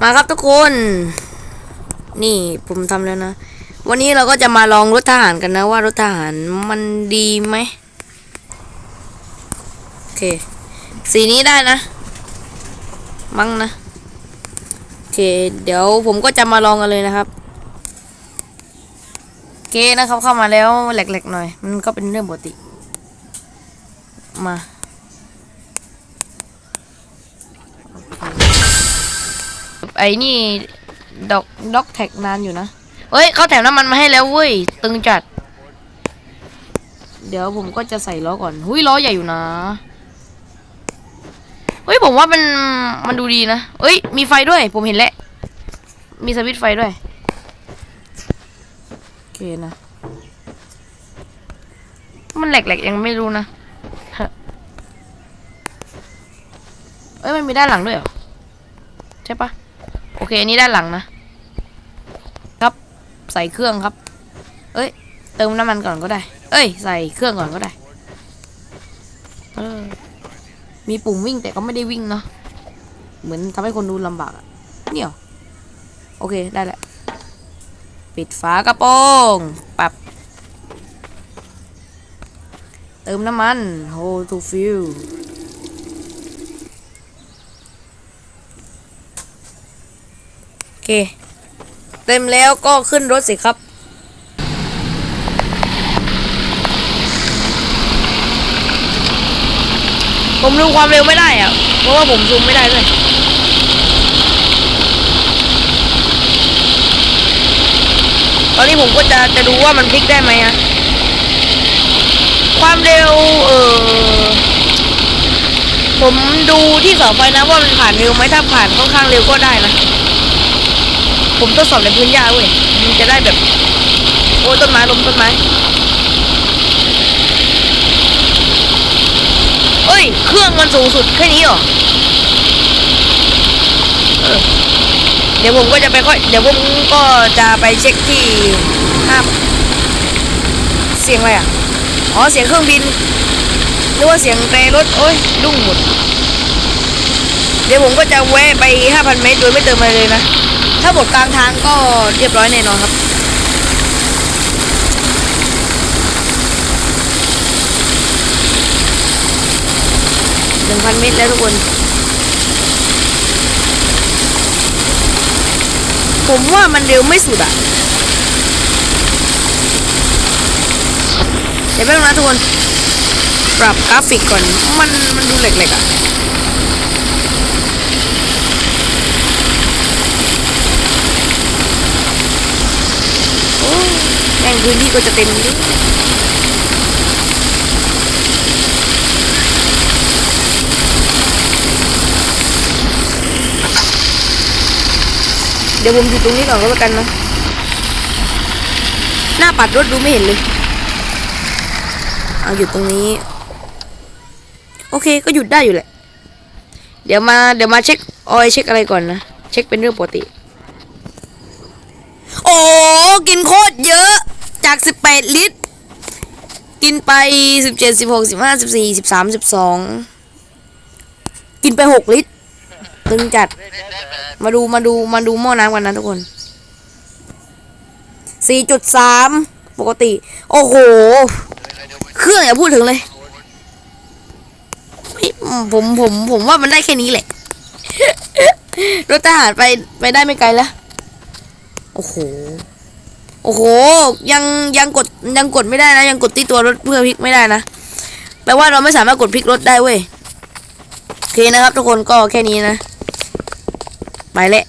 มาครับทุกคน นี่ผมทำแล้วนะ วันนี้เราก็จะมาลองรถทหารกันนะว่ารถทหารมันดีไหมโอเค สีนี้ได้นะ มั้งนะโอเค เดี๋ยวผมก็จะมาลองกันเลยนะครับโอเคนะครับเข้ามาแล้วแหลกๆหน่อย มันก็เป็นเรื่องปกติ มา ไอ้นี่ดอกด็อกแท็กนานอยู่นะ เฮ้ยเขาแถมน้ำมันมาให้แล้วเว้ย ตึงจัด เดี๋ยวผมก็จะใส่ล้อก่อน หุ้ยล้อใหญ่อยู่นะ เฮ้ยผมว่ามันมันดูดีนะเอ้ยมีไฟด้วย ผมเห็นแล้ว มีสวิตไฟด้วย โอเคนะ มันแหลกๆยังไม่รู้นะฮะเอ้ยมันมีด้านหลังด้วยเหรอ ใช่ปะ โอเคอันนี้ด้านหลังนะ ครับ ใส่เครื่องครับ เอ้ย เติมน้ำมันก่อนก็ได้ เอ้ย ใส่เครื่องก่อนก็ได้ เออ มีปุ่มวิ่งแต่ก็ไม่ได้วิ่งเนาะ เหมือนทำให้คนดูลำบากอะเนี่ย โอเค ได้แล้วปิดฝากระโปรงปรับ เติมน้ำมัน hold to fill โอ เค เต็มแล้วก็ขึ้นรถสิครับ ผมดูความเร็วไม่ได้อะเพราะว่าผมซูมไม่ได้ด้วยตอนนี้ผมก็จะจะดูว่ามันพลิกได้ไหมอะความเร็วเออผมดูที่เสาไฟนะว่ามันผ่านเร็วไหมถ้าผ่านค่อนข้างเร็วก็ได้นะ ผมทดสอบในพื้นหญ้าเว้ยมันจะได้แบบ โอ้ยต้นไม้ล้มต้นไม้เอ้ย เครื่องมันสูงสุดแค่นี้เหรอเดี๋ยวผมก็จะไปค่อย เดี๋ยวผมก็จะไปเช็คที่ห้าเสียงอะไรอะ อ๋อ เสียงเครื่องบิน หรือว่าเสียงแตรรถ โอ้ยดุ้งหมด เดี๋ยวผมก็จะแวะไป 5,000 เมตร โดยไม่เติมอะไรเลยนะ ถ้าหมดกลางทางก็เรียบร้อยแน่นอนครับ หนึ่งพันเมตรแล้วทุกคน ผมว่ามันเร็วไม่สุดอะเดี๋ยวแป๊บนึงนะทุกคน ปรับกราฟิกก่อน มันมันดูแหลกๆอะโอ้แม่ง พื้นที่ก็จะเต็มดิเดี๋ยวผมอยู่ตรงนี้ก่อนก็แล้วกันนะ หน้าปัดรถดูไม่เห็นเลย เอาหยุดตรงนี้ โอเคก็หยุดได้อยู่แหละ เดี๋ยวมาเดี๋ยวมาเช็คออยเช็คอะไรก่อนนะ เช็คเป็นเรื่องปกติ โอ้ กินโคตรเยอะ จาก 18 ลิตร กินไป 17 16 15 14 13 12 กินไป 6 ลิตร ตึงจัด มาดูมาดูมาดูหม้อน้ำกันนะทุกคน 4.3 ปกติ โอ้โห เครื่องอย่าพูดถึงเลยไม่ผมผมผมว่ามันได้แค่นี้แหละ รถทหารไปไปได้ไม่ไกลแล้ว โอ้โห โอ้โห ยังยังกดยังกดไม่ได้นะ ยังกดที่ตัวรถเพื่อพลิกไม่ได้นะ แปลว่าเราไม่สามารถกดพลิกรถได้เว้ย โอเคนะครับทุกคนก็แค่นี้นะ ไปแล้ว